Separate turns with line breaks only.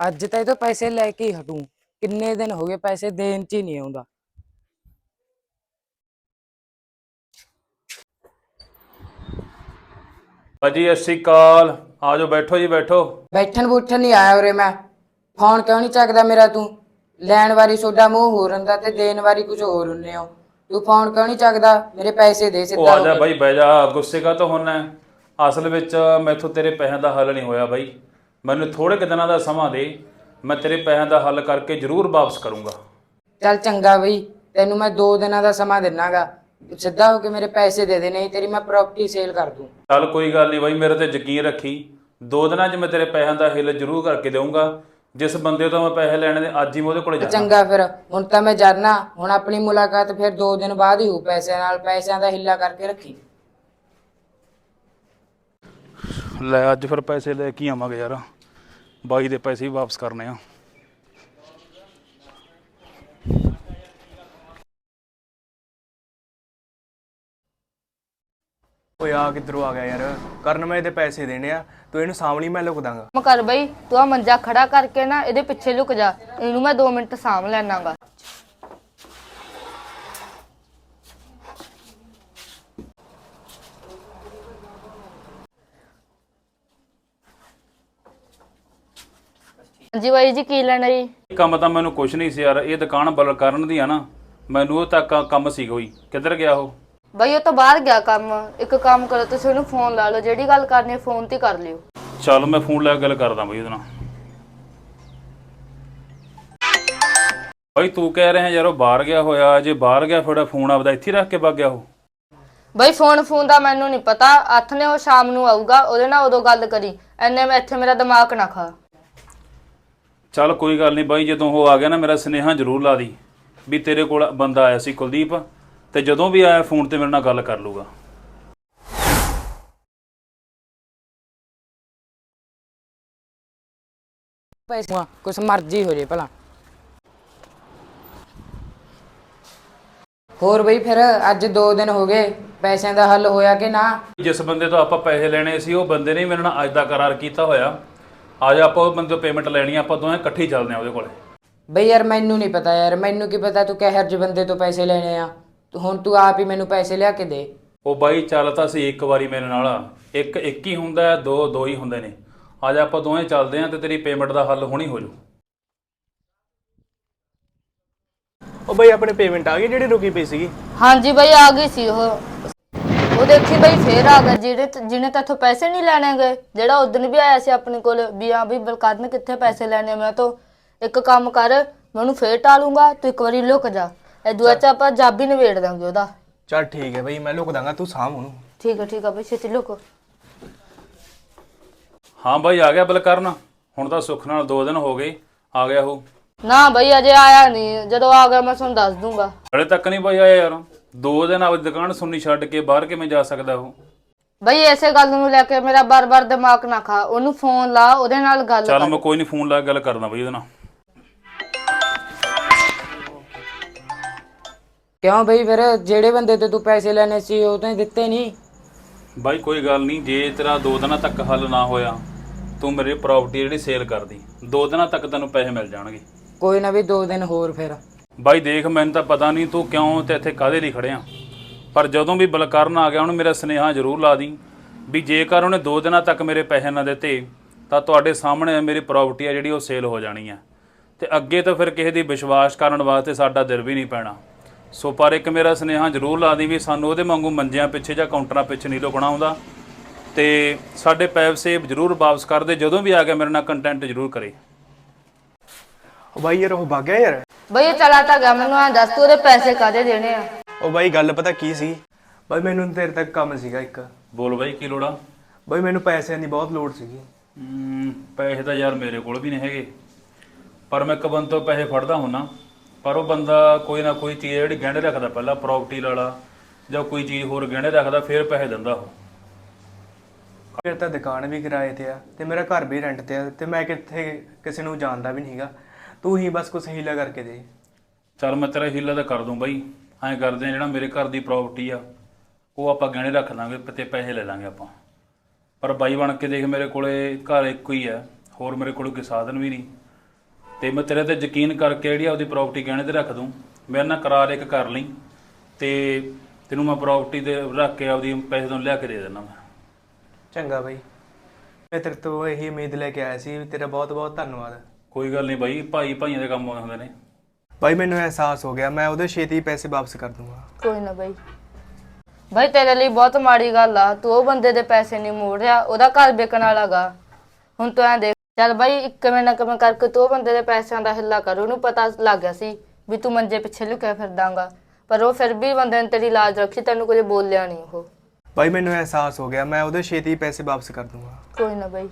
ਅੱਜ ਤਾਂ ਇਹ ਤੋਂ ਪੈਸੇ ਲੈ ਕੇ ਹੀ ਹਟੂ। ਕਿੰਨੇ ਦਿਨ ਹੋ ਗਏ ਪੈਸੇ ਦੇਣ ਚ ਹੀ ਨਹੀਂ ਆਉਂਦਾ।
ਭਾਜੀ ਸਤਿ ਸ਼੍ਰੀ ਅਕਾਲ। ਆ ਜਾਓ ਬੈਠੋ ਜੀ ਬੈਠੋ।
ਬੈਠਣ ਬੁੱਠਣ ਨਹੀਂ ਆਇਆ ਉਰੇ ਮੈਂ। ਫੋਨ ਕਿਉਂ ਨਹੀਂ ਚੱਕਦਾ ਮੇਰਾ ਤੂੰ? ਲੈਣ ਵਾਰੀ ਤੁਹਾਡਾ ਮੂੰਹ ਹੋਰ ਹੁੰਦਾ ਤੇ ਦੇਣ ਵਾਰੀ ਕੁਝ ਹੋਰ ਹੁੰਨੇ ਹੋ। ਤੂੰ ਫੋਨ ਕਿਉਂ ਨਹੀਂ ਚੱਕਦਾ? ਮੇਰੇ ਪੈਸੇ ਦੇ
ਉਹ
ਸਿੱਧਾ
ਆ
ਹੋ
ਜਾ
ਕੇ।
ਬਾਈ ਬਹਿ ਜਾ। ਗੁੱਸੇ ਕਾ ਤਾਂ ਹੋਣਾ ਹੈ? ਅਸਲ ਵਿੱਚ ਮੈਥੋਂ ਤੇਰੇ ਪੈਸਿਆਂ ਦਾ ਹੱਲ ਨਹੀਂ ਹੋਇਆ ਬਾਈ ਮੈਨੂੰ ਥੋੜੇ ਕੁ ਦਿਨਾਂ ਦਾ ਸਮਾਂ ਦੇ ਮੈਂ ਤੇਰੇ ਪੈਸਿਆਂ ਦਾ ਹੱਲ ਕਰਕੇ ਜ਼ਰੂਰ ਵਾਪਸ ਕਰੂੰਗਾ।
ਚੱਲ ਚੰਗਾ ਬਈ ਤੈਨੂੰ ਮੈਂ 2 ਦਿਨਾਂ ਦਾ ਸਮਾਂ ਦਿੰਨਾਗਾ। ਸਿੱਧਾ ਹੋ ਕੇ ਮੇਰੇ ਪੈਸੇ ਦੇ ਦੇ ਨਹੀਂ ਤੇਰੀ ਮੈਂ ਪ੍ਰਾਪਰਟੀ ਸੇਲ ਕਰ ਦੂੰ।
ਚੱਲ ਕੋਈ ਗੱਲ ਨਹੀਂ ਬਾਈ ਮੇਰੇ ਤੇ ਯਕੀਨ ਰੱਖੀ। ਦੋ ਦਿਨਾਂ 'ਚ ਮੈਂ ਤੇਰੇ ਪੈਸਿਆਂ ਦਾ ਹਿੱਲ ਜ਼ਰੂਰ ਕਰਕੇ ਦੇਵਾਂਗਾ ਜਿਸ ਬੰਦੇ ਤੋਂ ਮੈਂ ਪੈਸੇ ਲੈਣੇ ਨੇ ਅੱਜ ਹੀ ਮੈਂ ਉਹਦੇ ਕੋਲੇ ਜਾਣਾ।
ਚੰਗਾ ਫਿਰ ਹੁਣ ਤਾਂ ਮੈਂ ਜਾਣਾ ਹੁਣ ਆਪਣੀ ਮੁਲਾਕਾਤ ਫਿਰ 2 ਦਿਨ ਬਾਅਦ ਹੀ ਹੋ ਪੈਸਿਆਂ ਨਾਲ ਪੈਸਿਆਂ ਦਾ ਹਿੱਲਾ ਕਰਕੇ ਰੱਖੀ।
ਲੈ ਅੱਜ ਫਿਰ ਪੈਸੇ ਲੈ ਕੇ ਆਵਾਂਗੇ ਯਾਰ। ਬਾਈ ਦੇ ਪੈਸੇ ਹੀ ਵਾਪਸ ਕਰਨੇ ਆ।
ਓਏ ਆ ਕਿੱਧਰੋਂ ਆ ਗਿਆ ਯਾਰ? ਕਰਨ ਮੈਂ ਇਹਦੇ ਪੈਸੇ ਦੇਣੇ ਆ ਤੂੰ ਇਹਨੂੰ ਸਾਂਭਲੀ ਮੈਂ ਲੁਕ ਦਾਂਗਾ।
ਕੰਮ ਕਰ ਬਈ ਤੂੰ ਆ ਮੰਜਾ ਖੜਾ ਕਰਕੇ ਨਾ ਇਹਦੇ ਪਿੱਛੇ ਲੁਕ ਜਾ। ਇਹਨੂੰ ਮੈਂ 2 ਮਿੰਟ ਸਾਂਭ ਲੈਣਾਗਾ। ਜੀ ਬਾਈ ਜੀ ਕੀ ਲੈਣਾ ਜੀ?
ਕੰਮ ਤਾਂ ਮੈਨੂੰ ਕੁਛ ਨਹੀਂ ਸੀ ਯਾਰ ਇਹ ਦੁਕਾਨ ਬਲ ਕਰਨ ਦੀ ਆ ਨਾ। ਮੈਨੂੰ ਉਹ ਤੱਕ ਕੰਮ ਸੀ ਕੋਈ ਕਿੱਧਰ ਗਿਆ ਉਹ?
ਬਈ ਉਹ ਤਾਂ ਬਾਹਰ ਗਿਆ ਕੰਮ। ਇੱਕ ਕੰਮ ਕਰੋ ਤੁਸੀਂ ਉਹਨੂੰ ਫੋਨ ਲਾ ਲਓ। ਜਿਹੜੀ ਗੱਲ ਕਰਨੀ ਹੈ ਫੋਨ ਤੇ ਕਰ ਲਿਓ।
ਚੱਲ ਮੈਂ ਫੋਨ ਲੈ ਕੇ ਗੱਲ ਕਰਦਾ ਬਈ ਉਹਦੇ ਨਾਲ। ਬਈ ਤੂੰ ਕਹਿ ਰਿਹਾ ਯਾਰ ਉਹ ਬਾਹਰ ਗਿਆ ਹੋਇਆ ਜੇ ਬਾਹਰ ਗਿਆ ਤੁਹਾਡਾ ਫੋਨ ਆਪਦਾ ਇੱਥੇ ਰੱਖ ਕੇ ਵਗ ਗਿਆ ਉਹ।
ਬਈ ਫੋਨ ਫੋਨ ਦਾ ਮੈਨੂੰ ਨਹੀਂ ਪਤਾ। ਹੱਥ ਨੇ ਉਹ ਸ਼ਾਮ ਨੂੰ ਆਊਗਾ ਉਹਦੇ ਨਾਲ ਉਦੋਂ ਗੱਲ ਕਰੀ। ਐਨੇ ਮੈਂ ਇੱਥੇ ਮੇਰਾ ਦਿਮਾਗ ਨਾ ਖਾ।
ਚੱਲ ਕੋਈ ਗੱਲ ਨਹੀਂ ਬਾਈ ਜਦੋਂ ਉਹ ਆ ਗਿਆ ਨਾ ਮੇਰਾ ਸੁਨੇਹਾ ਜ਼ਰੂਰ ਲਾ ਦੀ ਵੀ ਤੇਰੇ ਕੋਲ ਬੰਦਾ ਆਇਆ ਸੀ ਕੁਲਦੀਪ ਤੇ ਜਦੋਂ ਵੀ ਆਇਆ ਫੋਨ ਤੇ ਮੇਰੇ ਨਾਲ ਗੱਲ ਕਰ ਲੂਗਾ।
ਪੈਸੇ ਕੁਛ ਮਰਜ਼ੀ ਹੋ ਜੇ ਭਲਾ। ਹੋਰ ਬਈ ਫਿਰ ਅੱਜ 2 ਦਿਨ ਹੋ ਗਏ ਪੈਸਿਆਂ ਦਾ ਹੱਲ ਹੋਇਆ ਕਿ ਨਾ?
ਜਿਸ ਬੰਦੇ ਤੋਂ ਆਪਾਂ ਪੈਸੇ ਲੈਣੇ ਸੀ ਉਹ ਬੰਦੇ ਨੇ ਮੇਰੇ ਨਾਲ ਅੱਜ ਦਾ ਕਰਾਰ ਕੀਤਾ ਹੋਇਆ। ਅੱਜ ਆਪਾਂ ਉਹ ਬੰਦੇ ਤੋਂ ਪੇਮੈਂਟ ਲੈਣੀ ਆ ਆਪਾਂ ਦੋਵੇਂ ਇਕੱਠੇ ਹੀ ਚੱਲਦੇ ਆ ਉਹਦੇ ਕੋਲੇ।
ਬਈ ਯਾਰ ਮੈਨੂੰ ਨਹੀਂ ਪਤਾ ਯਾਰ ਮੈਨੂੰ ਕੀ ਪਤਾ ਤੂੰ ਕਿਹੋ ਜਿਹੇ ਬੰਦੇ ਤੋਂ ਪੈਸੇ ਲੈਣੇ ਆ। ਤੂੰ- ਹੁਣ ਤੂੰ ਆਪ ਹੀ ਮੈਨੂੰ ਪੈਸੇ ਲਿਆ ਕੇ ਦੇ।
ਉਹ ਬਾਈ ਚੱਲ ਤਾਂ ਸੀ ਇੱਕ ਵਾਰੀ ਮੇਰੇ ਨਾਲ ਇੱਕ ਇੱਕ ਹੀ ਹੁੰਦਾ ਹੈ, ਦੋ ਦੋ ਹੀ ਹੁੰਦੇ ਨੇ। ਅੱਜ ਆਪਾਂ ਦੋਵੇਂ ਚੱਲਦੇ ਆ ਤੇ ਤੇਰੀ ਪੇਮੈਂਟ ਦਾ ਹੱਲ ਹੁਣੀ ਹੋ ਜੂ
ਓ ਬਈ ਆਪਣੇ ਪੇਮੈਂਟ ਆ ਗਈ ਜਿਹੜੀ ਰੁਕੀ ਪਈ ਸੀਗੀ?
ਹਾਂਜੀ ਬਈ ਆ ਗਈ ਸੀ ਉਹ। ਉਹ ਦੇਖੀ ਬਈ ਫੇਰ ਆ ਗਿਆ ਜਿਹੜੇ ਜਿਹਨੇ ਤੇਥੋਂ ਪੈਸੇ ਨਹੀਂ ਲੈਣੇ ਗਏ। ਜਿਹੜਾ ਉਦੋਂ ਵੀ ਆਇਆ ਸੀ ਆਪਣੇ ਕੋਲ ਵੀ ਆ ਵੀ ਬਲਕਤ ਨੇ ਕਿੱਥੇ ਪੈਸੇ ਲੈਣੇ ਮੈਂ ਤਾਂ ਇੱਕ ਕੰਮ ਕਰ ਮੈਂ ਉਹਨੂੰ ਫੇਰ ਟਾਲੂੰਗਾ ਤੂੰ ਇੱਕ ਵਾਰੀ ਲੁਕ ਜਾ। ਇਹ ਦੂਆ ਚ ਆਪਾਂ ਜਾਬੀ ਨਵੇੜ ਦਾਂਗੇ ਉਹਦਾ।
ਚੱਲ ਠੀਕ ਹੈ ਬਈ ਮੈਂ ਲੁਕ ਦਾਂਗਾ ਤੂੰ ਸਾਂਭ ਉਹਨੂੰ।
ਠੀਕ ਹੈ ਠੀਕ ਹੈ ਬਈ ਛੇਤੀ ਲੁਕ।
ਹਾਂ ਬਾਈ ਆ ਗਿਆ ਬਲਕਰਨ। ਹੁਣ ਤਾਂ ਸੁੱਖ ਨਾਲ ਦੋ ਦਿਨ ਹੋ ਗਏ ਆ ਗਿਆ ਉਹ।
ਨਾ ਬਈ ਅਜੇ ਆਇਆ ਨਹੀਂ। ਜਦੋਂ ਆ ਗਿਆ ਮੈਂ ਤੁਹਾਨੂੰ ਦੱਸ ਦੂੰਗਾ।
ਹਲੇ ਤੱਕ ਨਹੀਂ ਬਾਈ ਆਇਆ ਯਾਰ। ਦੋ ਦਿਨ ਆਪਣੀ ਦੁਕਾਨ ਸੁਣਨੀ ਛੱਡ ਕੇ ਬਾਹਰ ਕਿਵੇਂ ਜਾ ਸਕਦਾ ਉਹ?
ਬਈ ਐਸੇ ਗੱਲ ਨੂੰ ਲੈ ਕੇ ਮੇਰਾ ਬਾਰ-ਬਾਰ ਦਿਮਾਗ ਨਾ ਖਾ। ਉਹਨੂੰ ਫੋਨ ਲਾ ਉਹਦੇ ਨਾਲ ਗੱਲ
ਚੱਲ
ਕਰ।
ਮੈਂ ਕੋਈ ਨਹੀਂ ਫੋਨ ਲਾ ਕੇ ਗੱਲ ਕਰਦਾ ਬਾਈ ਉਹਦੇ ਨਾਲ।
ਕਿਉਂ ਬਈ ਫਿਰ? ਜਿਹੜੇ ਬੰਦੇ ਤੋਂ ਤੂੰ ਪੈਸੇ ਲੈਣੇ ਸੀ ਉਹ ਤਾਂ ਦਿੱਤੇ ਨਹੀਂ
ਬਾਈ ਕੋਈ ਗੱਲ ਨਹੀਂ ਜੇ ਤੇਰਾ ਦੋ ਦਿਨਾਂ ਤੱਕ ਹੱਲ ਨਾ ਹੋਇਆ ਤੂੰ ਮੇਰੀ ਪ੍ਰਾਪਰਟੀ ਜਿਹੜੀ ਸੇਲ ਕਰਦੀ ਦੋ ਦਿਨਾਂ ਤੱਕ ਤੈਨੂੰ ਪੈਸੇ ਮਿਲ ਜਾਣਗੇ।
ਕੋਈ ਨਾ ਵੀ 2 ਦਿਨ ਹੋਰ ਫਿਰ।
ਬਾਈ ਦੇਖ, ਮੈਨੂੰ ਤਾਂ ਪਤਾ ਨਹੀਂ ਤੂੰ ਕਿਉਂ ਤੇ ਇੱਥੇ ਕਾਹਦੇ ਲਈ ਖੜਿਆ ਪਰ ਜਦੋਂ ਵੀ ਬਲਕਰਨ ਆ ਗਿਆ, ਉਹਨੂੰ ਮੇਰਾ ਸੁਨੇਹਾ ਜ਼ਰੂਰ ਲਾ ਦੀ ਵੀ ਜੇਕਰ ਉਹਨੇ ਦੋ ਦਿਨਾਂ ਤੱਕ ਮੇਰੇ ਪੈਸੇ ਨਾ ਦਿੱਤੇ, ਤਾਂ ਤੁਹਾਡੇ ਸਾਹਮਣੇ ਮੇਰੀ ਪ੍ਰਾਪਰਟੀ ਆ ਜਿਹੜੀ ਉਹ ਸੇਲ ਹੋ ਜਾਣੀ ਆ। ਤੇ ਅੱਗੇ ਤਾਂ ਫਿਰ ਕਿਸੇ ਦੀ ਵਿਸ਼ਵਾਸ ਕਰਨ ਵਾਸਤੇ ਸਾਡਾ ਦਿਲ ਵੀ ਨਹੀਂ ਪੈਣਾ। ਸੋ ਪਰ ਇੱਕ ਮੇਰਾ ਸੁਨੇਹਾ ਜ਼ਰੂਰ ਲਾ ਦੀ ਵੀ ਸਾਨੂੰ ਉਹਦੇ ਵਾਂਗੂ ਮੰਜਿਆਂ ਪਿੱਛੇ ਜਾਂ ਕਾਊਂਟਰਾਂ ਪਿੱਛੇ ਨਹੀਂ ਲੁਕਣਾ ਹੁੰਦਾ ਤੇ ਸਾਡੇ ਪੈਸੇ ਜ਼ਰੂਰ ਵਾਪਸ ਕਰ ਦੇ, ਜਦੋਂ ਵੀ ਆ ਗਿਆ ਮੇਰੇ ਨਾਲ ਕੰਟੈਂਟ ਜ਼ਰੂਰ ਕਰੇ।
ਬਾਈ ਯਾਰ, ਉਹ ਭੱਗ ਯਾਰ।
ਬਈ ਇਹ ਚਲਾ ਤਾਂ ਗਿਆ ਮੈਨੂੰ ਐਂ ਦੱਸ ਤੂੰ ਉਹਦੇ ਪੈਸੇ ਕਾਦੇ ਦੇਣੇ ਆ?
ਓ ਬਾਈ ਗੱਲ ਪਤਾ ਕੀ ਸੀ? ਬਾਈ ਮੈਨੂੰ ਤੇਰੇ ਤੱਕ ਕੰਮ ਸੀਗਾ ਇੱਕ।
ਬੋਲ ਬਾਈ ਕੀ ਲੋੜਾ
ਬਾਈ ਮੈਨੂੰ ਪੈਸਿਆਂ ਦੀ ਬਹੁਤ ਲੋੜ ਸੀਗੀ।
ਹਮ, ਪੈਸੇ ਤਾਂ ਯਾਰ ਮੇਰੇ ਕੋਲ ਵੀ ਨਹੀਂ ਹੈਗੇ। ਪਰ ਮੈਂ ਇੱਕ ਬੰਦੇ ਤੋਂ ਪੈਸੇ ਫੜਦਾ ਹੁੰਨਾ। ਪਰ ਉਹ ਬੰਦਾ ਕੋਈ ਨਾ ਕੋਈ ਚੀਜ਼ ਜਿਹੜੀ ਗਹਿਣੇ ਰੱਖਦਾ ਪਹਿਲਾਂ ਪ੍ਰਾਪਰਟੀ ਵਾਲਾ ਜਾਂ ਕੋਈ ਚੀਜ਼ ਹੋਰ ਗਹਿਣੇ ਰੱਖਦਾ ਫਿਰ ਪੈਸੇ ਦਿੰਦਾ ਉਹ।
ਫਿਰ ਤਾਂ ਦੁਕਾਨ ਵੀ ਕਿਰਾਏ ਤੇ ਆ ਤੇ ਮੇਰਾ ਘਰ ਵੀ ਰੈਂਟ ਤੇ ਆ ਤੇ ਮੈਂ ਕਿੱਥੇ ਕਿਸੇ ਨੂੰ ਜਾਣਦਾ ਵੀ ਨਹੀਂਗਾ ਤੂੰ ਹੀ ਬਸ ਕੁਛ ਹੀਲਾ ਕਰਕੇ ਦੇ।
ਚੱਲ ਮੈਂ ਤੇਰਾ ਹੀਲਾ ਤਾਂ ਕਰ ਦੂੰ ਬਾਈ। ਐਂ ਕਰਦੇ ਆ ਜਿਹੜਾ ਮੇਰੇ ਘਰ ਦੀ ਪ੍ਰਾਪਰਟੀ ਆ ਉਹ ਆਪਾਂ ਗਹਿਣੇ ਰੱਖ ਲਾਂਗੇ ਤੇ ਪੈਸੇ ਲੈ ਲਾਂਗੇ ਆਪਾਂ। ਪਰ ਬਾਈ ਬਣ ਕੇ ਦੇਖ ਮੇਰੇ ਕੋਲੇ ਘਰ ਇੱਕੋ ਹੀ ਆ ਹੋਰ ਮੇਰੇ ਕੋਲ ਕੋਈ ਸਾਧਨ ਵੀ ਨਹੀਂ। ਤੇ ਮੈਂ ਤੇਰੇ ਤੇ ਯਕੀਨ ਕਰਕੇ ਜਿਹੜੀ ਆਪਦੀ ਪ੍ਰਾਪਰਟੀ ਗਹਿਣੇ ਤੇ ਰੱਖ ਦੂੰ ਮੇਰੇ ਨਾਲ ਕਰਾਰ ਇੱਕ ਕਰ ਲਈ। ਤੇ ਤੈਨੂੰ ਮੈਂ ਪ੍ਰਾਪਰਟੀ ਤੇ ਰੱਖ ਕੇ ਆਪਦੀ ਪੈਸੇ ਤੋਂ ਲਿਆ ਕੇ ਦੇ ਦੇਣਾ ਮੈਂ।
ਚੰਗਾ ਬਾਈ। ਮੈਂ ਤੇਰੇ ਤੋਂ ਇਹੀ ਉਮੀਦ ਲੈ ਕੇ ਆਇਆ ਸੀ ਤੇਰਾ ਬਹੁਤ ਬਹੁਤ ਧੰਨਵਾਦ।
ਕੋਈ ਗੱਲ ਨਹੀਂ ਬਾਈ ਭਾਈ ਭਾਈਆਂ ਦੇ ਕੰਮ ਆਉਂਦੇ ਹੁੰਦੇ ਨੇ।
ਬਾਈ ਮੈਨੂੰ ਅਹਿਸਾਸ ਹੋ ਗਿਆ ਮੈਂ ਉਹਦੇ ਛੇਤੀ ਪੈਸੇ ਵਾਪਸ ਕਰ ਦੂੰਗਾ।
ਕੋਈ ਨਾ ਬਾਈ। ਬਾਈ ਤੇਰੇ ਲਈ ਬਹੁਤ ਮਾੜੀ ਗੱਲ ਆ। ਤੂੰ ਉਹ ਬੰਦੇ ਦੇ ਪੈਸੇ ਨਹੀਂ ਮੋੜ ਰਿਹਾ ਉਹਦਾ ਘਰ ਵਿਕਣ ਵਾਲਾਗਾ ਹੁਣ ਤੂੰ ਐ ਦੇਖ ਚੱਲ ਬਾਈ ਇੱਕ ਕਿਵੇਂ ਨਾ ਕਿਵੇਂ ਕਰਕੇ ਤੂੰ ਉਹ ਬੰਦੇ ਦੇ ਪੈਸਿਆਂ ਦਾ ਹਿੱਲਾ ਕਰ। ਉਹਨੂੰ ਪਤਾ ਲੱਗ ਗਿਆ ਸੀ ਵੀ ਤੂੰ ਮੰਜੇ ਪਿੱਛੇ ਲੁਕਿਆ ਫਿਰਦਾਂਗਾ। ਪਰ ਉਹ ਫਿਰ ਵੀ ਬੰਦੇ ਨੇ ਤੇਰੀ ਲਾਜ ਰੱਖੀ ਤੈਨੂੰ ਕੁਝ ਬੋਲਿਆ ਨਹੀਂ ਉਹ।
ਬਾਈ ਮੈਨੂੰ ਅਹਿਸਾਸ ਹੋ ਗਿਆ ਮੈਂ ਉਹਦੇ ਛੇਤੀ ਪੈਸੇ ਵਾਪਸ ਕਰ ਦੂੰਗਾ।
ਕੋਈ ਨਾ ਬਾਈ।